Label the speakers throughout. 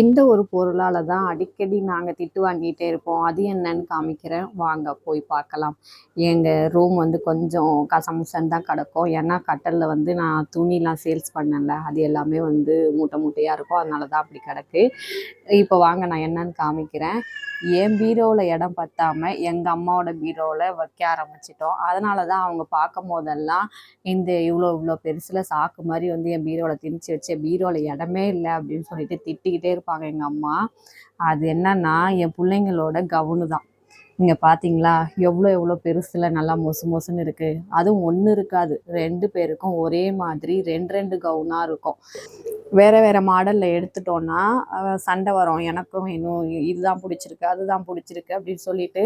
Speaker 1: இந்த ஒரு பொருளால் தான் அடிக்கடி நாங்கள் திட்டு வாங்கிட்டே இருப்போம். அது என்னன்னு காமிக்கிறேன். வாங்க போய் பார்க்கலாம். எங்கள் ரூம் வந்து கொஞ்சம் கசமுசன் தான் கிடக்கும். ஏன்னா கட்டலில் வந்து நான் துணிலாம் சேல்ஸ் பண்ணல அது எல்லாமே வந்து மூட்டை மூட்டையாக இருக்கும். அதனால தான் அப்படி கிடக்கு. இப்போ வாங்க நான் என்னன்னு காமிக்கிறேன். என் பீரோவில் இடம் பத்தாம எங்கள் அம்மாவோட பீரோவில் வைக்க ஆரம்பிச்சிட்டோம். அதனால தான் அவங்க பார்க்கும்போதெல்லாம் இந்த இவ்வளோ இவ்வளோ பெருசில் சாக்கு மாதிரி வந்து என் பீரோவில் திணிச்சு வச்சு பீரோவில் இடமே இல்லை அப்படின்னு சொல்லிட்டு திட்டிக்கிட்டே இருப்பாங்க எங்கள் அம்மா. அது என்னன்னா என் பிள்ளைங்களோட கவுனு தான். இங்கே பார்த்தீங்களா? எவ்வளோ எவ்வளோ பெருசில் நல்லா மொசு மொசுன்னு இருக்குது அதுவும் ஒன்று இருக்காது. ரெண்டு பேருக்கும் ஒரே மாதிரி ரெண்டு ரெண்டு கவுனாக இருக்கும். வேற வேற மாடல்ல எடுத்துட்டோன்னா சண்டை வரும். எனக்கும் இன்னும் இதுதான் பிடிச்சிருக்கு அதுதான் பிடிச்சிருக்கு அப்படின்னு சொல்லிட்டு,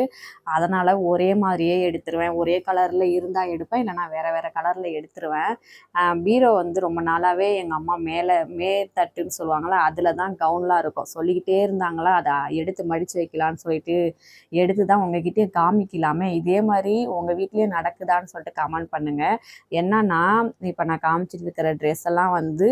Speaker 1: அதனால ஒரே மாதிரியே எடுத்துருவேன். ஒரே கலர்ல இருந்தா எடுப்பேன். இல்லைன்னா வேற வேற கலர்ல எடுத்துருவேன். பீரோ வந்து ரொம்ப நாளாவே எங்க அம்மா மேல மேத்தட்டுன்னு சொல்லுவாங்கல்ல, அதில் தான் கவுன்லாம் இருக்கும். சொல்லிக்கிட்டே இருந்தாங்களா, அதை எடுத்து மடிச்சு வைக்கலான்னு சொல்லிட்டு, எடுத்து தான் உங்ககிட்டயும் காமிக்கலாமே. இதே மாதிரி உங்க வீட்லயும் நடக்குதான்னு சொல்லிட்டு கமெண்ட் பண்ணுங்க. என்னன்னா, இப்ப நான் காமிச்சிட்டு இருக்கிற ட்ரெஸ் எல்லாம் வந்து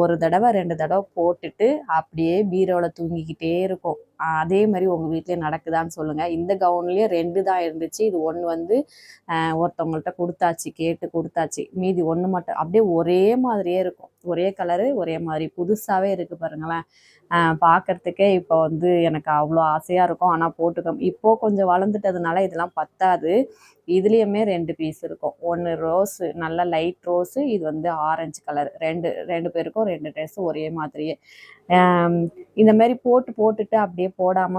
Speaker 1: ஒரு தடவை ரெண்டு தடவை போட்டுட்டு அப்படியே பீரோவில் தூங்கிக்கிட்டே இருக்கும். அதே மாதிரி உங்கள் வீட்டிலே நடக்குதான்னு சொல்லுங்கள் இந்த கவுன்லேயே ரெண்டு தான் இருந்துச்சு. இது ஒன்று வந்து ஒருத்தவங்கள்ட்ட கொடுத்தாச்சு கேட்டு கொடுத்தாச்சு மீதி ஒன்று மட்டும் அப்படியே ஒரே மாதிரியே இருக்கும். ஒரே கலரு, ஒரே மாதிரி புதுசாகவே இருக்குது பாருங்களேன். பார்க்குறதுக்கே பார்க்கறதுக்கே இப்போ வந்து எனக்கு அவ்வளோ ஆசையாக இருக்கும். ஆனால் போட்டுக்க இப்போ கொஞ்சம் வளர்ந்துட்டதுனால இதெல்லாம் பத்தாது. இதுலேயுமே ரெண்டு பீஸ் இருக்கும். ஒன்று ரோஸு நல்ல லைட் ரோஸு, இது வந்து ஆரஞ்சு கலர். 2 2 பேருக்கும் ரெண்டு ட்ரெஸ்ஸும் ஒரே மாதிரியே. இந்த மாதிரி போட்டு போட்டுட்டு அப்படியே போடாம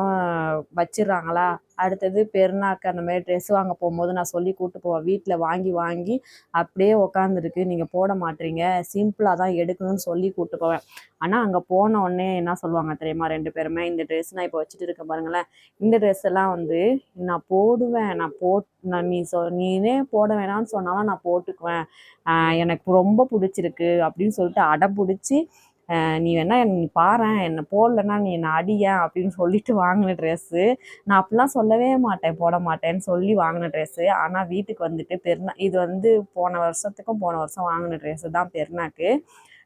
Speaker 1: வச்சிடுறாங்களா அடுத்தது பெருநாக்கு அந்த மாதிரி ட்ரெஸ் வாங்க போகும்போது நான் சொல்லி கூட்டு போவேன். வீட்டில் வாங்கி வாங்கி அப்படியே உட்காந்துருக்கு. நீங்கள் போட மாட்றீங்க. சிம்பிளாக தான் எடுக்கணும்னு சொல்லி கூட்டு போவேன். ஆனால் அங்கே போன உடனே என்ன சொல்லுவாங்க தெரியுமா ரெண்டு பேருமே? இந்த ட்ரெஸ் நான் இப்போ வச்சுட்டு இருக்கேன் பாருங்களேன். இந்த ட்ரெஸ் எல்லாம் வந்து நான் போடுவேன். நான் போட் நான் நீ சொ நீனே போட வேணாம்னு சொன்னாலும் நான் போட்டுக்குவேன். எனக்கு ரொம்ப பிடிச்சிருக்கு அப்படின்னு சொல்லிட்டு அடம் பிடிச்சி நீ வேணா நீ பாரு என்னை போடலன்னா நீ என்னை அடியேன் அப்படின்னு சொல்லிட்டு வாங்கின ட்ரெஸ்ஸு. நான் அப்படிலாம் சொல்லவே மாட்டேன். போட மாட்டேன்னு சொல்லி வாங்கின ட்ரெஸ்ஸு. ஆனால் வீட்டுக்கு வந்துட்டு பெருநா இது வந்து போன வருஷத்துக்கும் போன வருஷம் வாங்கின ட்ரெஸ்ஸு தான் பெருநாக்கு.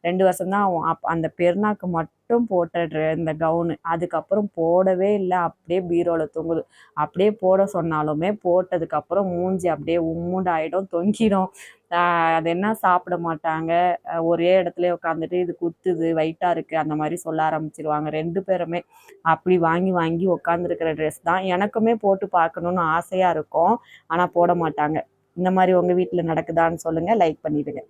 Speaker 1: ரெண்டு வருஷம்தான் அப் அந்த பெருநாக்கு மட்டும் போட்ட ட்ரெ இந்த கவுனு. அதுக்கப்புறம் போடவே இல்லை அப்படியே பீரோவில் தொங்குது. அப்படியே போட சொன்னாலுமே போட்டதுக்கப்புறம் மூஞ்சி அப்படியே உம்முண்டாயிடும் தொங்கிடும். அது என்ன சாப்பிட மாட்டாங்க. ஒரே இடத்துல உட்காந்துட்டு இது குத்துது, வெயிட்டாக இருக்குது அந்த மாதிரி சொல்ல ஆரம்பிச்சிருவாங்க ரெண்டு பேருமே. அப்படி வாங்கி வாங்கி உட்காந்துருக்கிற ட்ரெஸ் தான். எனக்குமே போட்டு பார்க்கணும்னு ஆசையாக இருக்கும். ஆனால் போட மாட்டாங்க. இந்த மாதிரி உங்கள் வீட்டில் நடக்குதான்னு சொல்லுங்கள் லைக் பண்ணிவிடுங்க